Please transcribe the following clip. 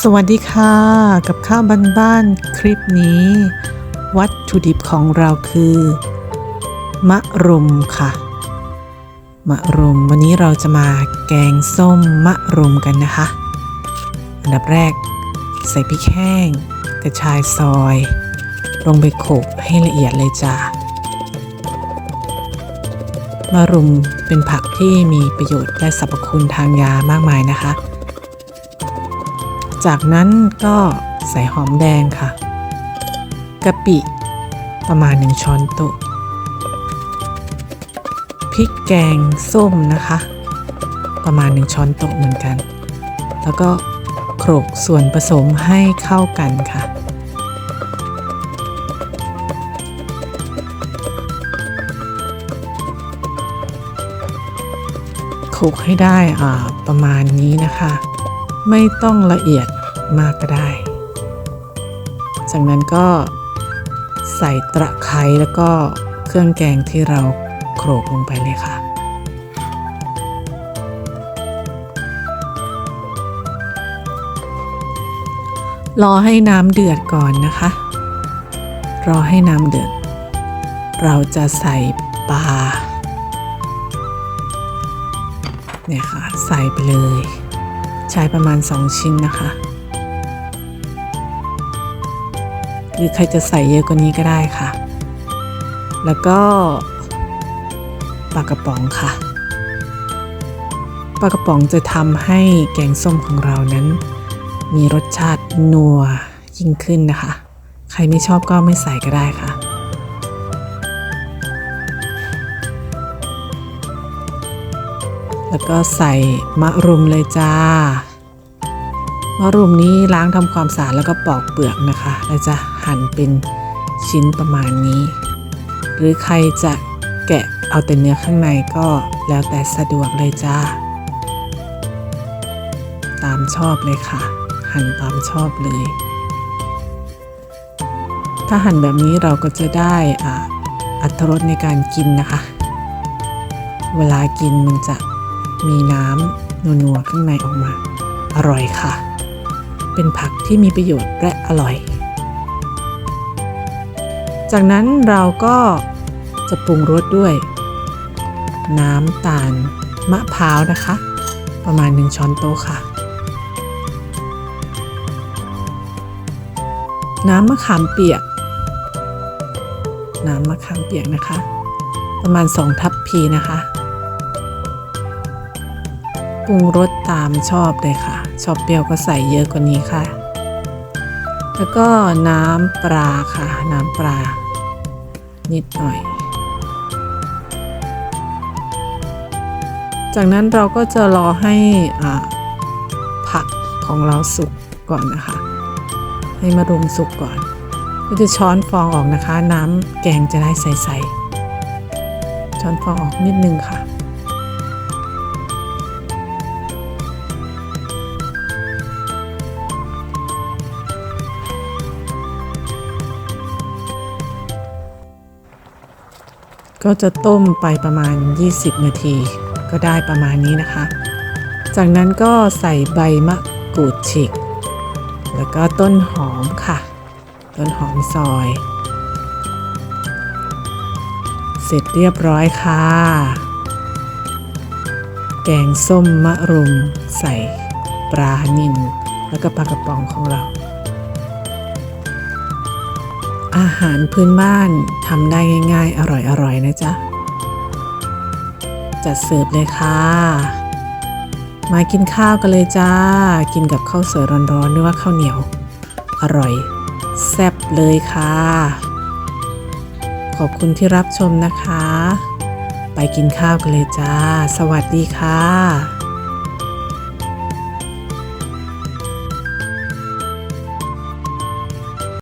สวัสดีค่ะ กับข้าวบ้านๆคลิปนี้ วัตถุดิบของเราคือ มะรุมค่ะ มะรุมวันนี้เราจะมาแกงส้มมะรุมกันนะคะ อันดับแรก ใส่พริกแห้งกระชายซอย ลงไปโขกให้ละเอียดเลยจ้ามะรุมเป็นผักที่มีประโยชน์และสรรพคุณทางยามากมายนะคะ จากนั้นก็ใส่หอมแดงค่ะกะปิประมาณ 1 ช้อนโต๊ะพริกแกงส้มนะคะ ประมาณ 1 ช้อนโต๊ะเหมือนกัน แล้วก็โขลกส่วนผสมให้เข้ากันค่ะโขลกให้ได้ประมาณนี้นะคะ ไม่ต้องละเอียดมากก็ได้ จากนั้นก็ใส่ตะไคร้แล้วก็เครื่องแกงที่เราโขลกลงไปเลยค่ะ รอให้น้ำเดือดก่อนนะคะ รอให้น้ำเดือด เราจะใส่ปลาเนี่ยค่ะ ใส่ไปเลย ใช้ประมาณ 2 ชิ้นนะคะ หรือใครจะใส่เยอะกว่านี้ก็ได้ค่ะ แล้วก็ปลากระป๋องค่ะปลากระป๋องจะทำให้แกงส้มของเรานั้น มีรสชาตินัวยิ่งขึ้นนะคะ ใครไม่ชอบก็ไม่ใส่ก็ได้ค่ะ แล้วก็ใส่มะรุมเลยจ้ามะรุมนี้ล้างทำความสะอาดแล้วก็ปอกเปลือกนะคะแล้วจะหั่นเป็นชิ้นประมาณนี้ หรือใครจะแกะเอาแต่เนื้อข้างในก็แล้วแต่สะดวกเลยจ้า ตามชอบเลยค่ะ หั่นตามชอบเลย ถ้าหั่นแบบนี้เราก็จะได้อัตรสในการกินนะคะ เวลากินมันจะ มีน้ำนัวๆข้างในออกมา อร่อยค่ะ เป็นผักที่มีประโยชน์และอร่อย จากนั้นเราก็จะปรุงรสด้วย น้ำตาลมะพร้าวนะคะ ประมาณ 1 ช้อนโต๊ะค่ะ น้ำมะขามเปียก น้ำมะขามเปียกนะคะ ประมาณ 2 ทัพพีนะคะ ปรุงรสตามชอบเลยค่ะ ชอบเปรี้ยวก็ใส่เยอะกว่านี้ค่ะ แล้วก็น้ำปลาค่ะ น้ำปลา นิดหน่อย จากนั้นเราก็จะรอให้อ่าผักของเราสุกก่อนนะคะ ให้มารุมสุกก่อน ก็จะช้อนฟองออกนะคะ น้ำแกงจะได้ใสๆช้อนฟองออกนิดนึงค่ะ ก็จะต้มไปประมาณ 20 นาที ก็ได้ประมาณนี้นะคะ จากนั้นก็ใส่ใบมะกรูดฉีก แล้วก็ต้นหอมค่ะ ต้นหอมซอย เสร็จเรียบร้อยค่ะ แกงส้มมะรุมใส่ปลานิลแล้วก็ปลากระป๋องของเรา อาหารพื้นบ้านทำได้ง่ายๆ อร่อยๆ นะจ๊ะ จัดเสิร์ฟเลยค่ะ มากินข้าวกันเลยจ้า กินกับข้าวสวยร้อนๆหรือว่าข้าวเหนียว อร่อย แซ่บเลยค่ะ ขอบคุณที่รับชมนะคะ ไปกินข้าวกันเลยจ้า สวัสดีค่ะ